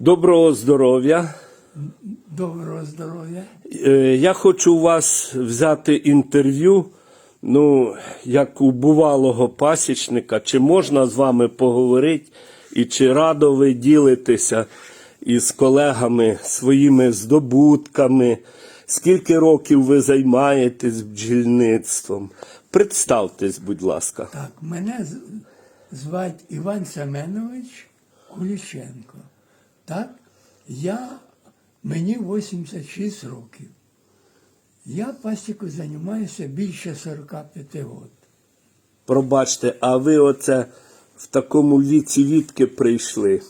Доброго здоров'я. Доброго здоров'я. Е, Я хочу у вас взяти інтерв'ю. Ну, як у бувалого пасічника, чи можна з вами поговорити, і чи радо ви ділитеся із колегами своїми здобутками? Скільки років ви займаєтесь бджільництвом? Представтесь, будь ласка. Так, мене звати Іван Семенович Куліченко. Так, я, мені 86 років. Я пасікою займаюся більше 45 років. Пробачте, а ви оце в такому віці відки прийшли?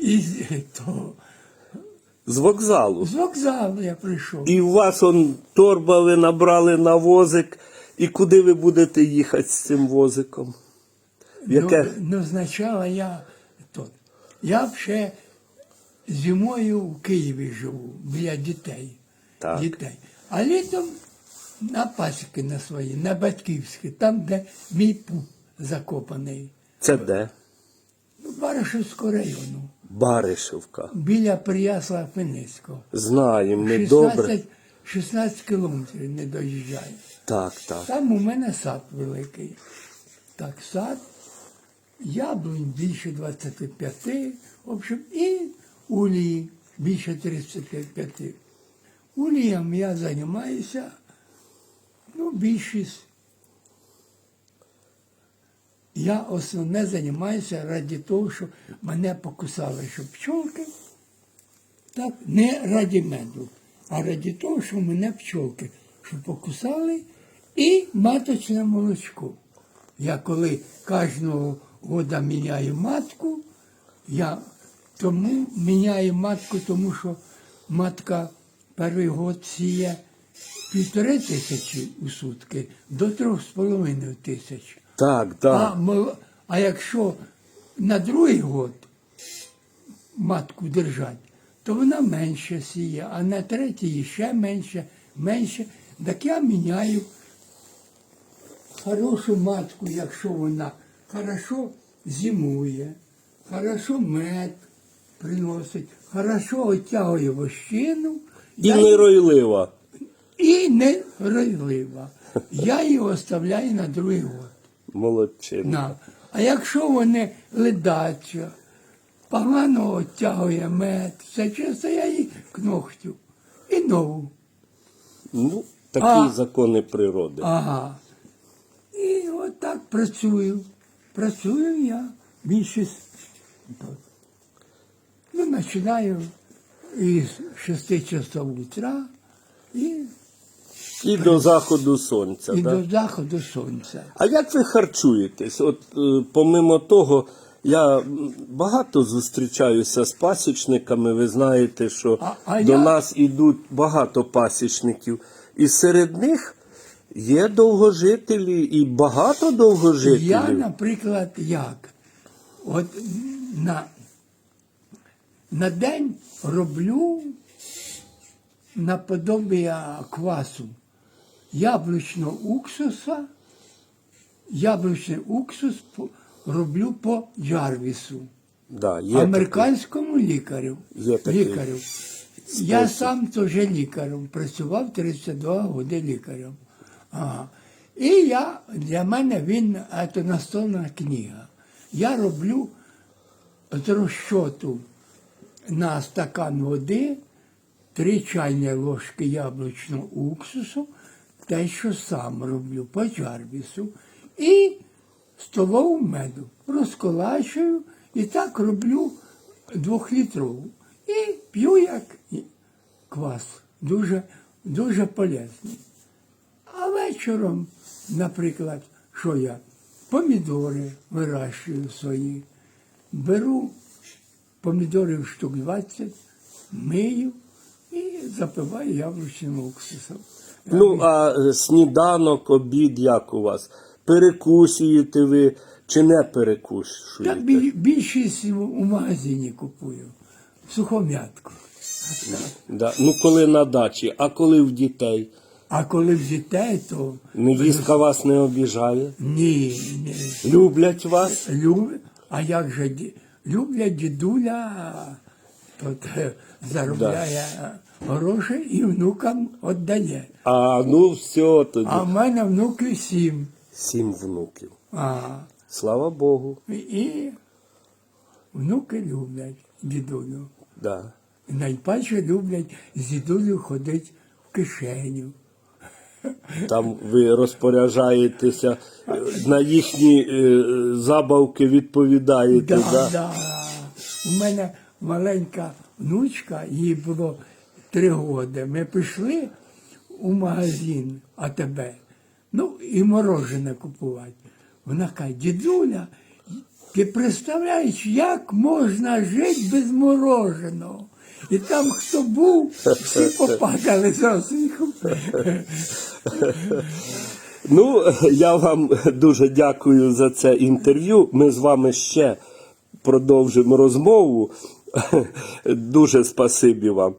І то З вокзалу. з вокзалу я прийшов. І у вас он торба ви набрали на возик. І куди ви будете їхати з цим возиком? Яке? Ну, ну, спочатку я. Я ще зимою в Києві живу, біля дітей. Так. дітей. А літом на пасіки на свої, на батьківські, там, де мій пуп закопаний. Це де? Ну, Баришівського району, Баришевка. біля Приясла Финицького. Знаємо, ми добре. 16, 16 кілометрів не доїжджає. Так, так. Там у мене сад великий. Так, сад, яблунь більше 25, в общем, і улії більше 35. Уліям я займаюся, ну, більшість. Я основне займаюся раді того, що мене покусали, що пчолки, так, не раді меду, а раді того, що мене пчолки, що покусали, і маточне молочко. Я коли кожного года міняю матку, я тому міняю матку, тому що матка перший год сіє півтори тисячі у сутки до трьох з половиною тисяч. Так, так. мол- а якщо на другий год матку держать, то вона менше сіє, а на третій ще менше, менше. Так я міняю хорошу матку, якщо вона хорошо зимує, хорошо мед приносить, хорошо оттягує вощину І я неройлива. і не ройлива. Я її оставляю на другий год. Молодчина. На. А якщо вони ледача, погано оттягує мед, все чисто я її кнохтю. І нову. Ну, такі А. закони природи. Ага. І отак працюю. Працюю я більшість. Ну, починаю із 6 часов утра і, І до заходу сонця. і да? до заходу сонця. А як ви харчуєтесь? От е, помимо того, я багато зустрічаюся з пасічниками. Ви знаєте, що А- а до я- нас ідуть багато пасічників, і серед них є довгожителі і багато довгожителів. Я, наприклад, як? От на, на день роблю наподобія квасу яблучного уксуса, яблучний уксус роблю по Джарвісу, Да, є американському лікарю. Є лікарю. Я сам теж лікарем працював 32 роки лікарем. І я, для мене він це настольна книга. Я роблю розчоту на стакан води, три чайні ложки яблучного уксусу, те, що сам роблю по джарвісу, і столову меду. Розколачую і так роблю двохлітрову. І п'ю як квас. Дуже, дуже полезний. Вечором, наприклад, що я? Помідори вирощую свої. Беру помідорів штук 20, мию і запиваю яблучним уксусом. Ну, а сніданок, обід як у вас? Перекусуєте ви чи не перекушуєте? біль- більшість у у магазині купую. Сухом'ятку. Да. Ну, коли на дачі, а коли в дітей? А коли в дітей, то Невістка вас не обіжає? ні, ні. Люблять вас? Люб... А як же ді- люблять дідуля, е, заробляє гроші і внукам віддає. А ну все тоді. А в мене внуки сім. Сім внуків. А, Слава Богу. і внуки люблять дідулю. Да. Найперше люблять з дідулю ходити в кишеню. Там ви розпоряджаєтеся, на їхні е, забавки відповідаєте. Да, Да, да. У мене маленька внучка, їй було три роки. Ми пішли у магазин АТБ, ну і морожене купувати. Вона каже, дідуля, ти представляєш, як можна жити без мороженого? І там хто був, всі попадали за сміхом. Ну, я вам дуже дякую за це інтерв'ю. Ми з вами ще продовжимо розмову. Дуже спасибі вам.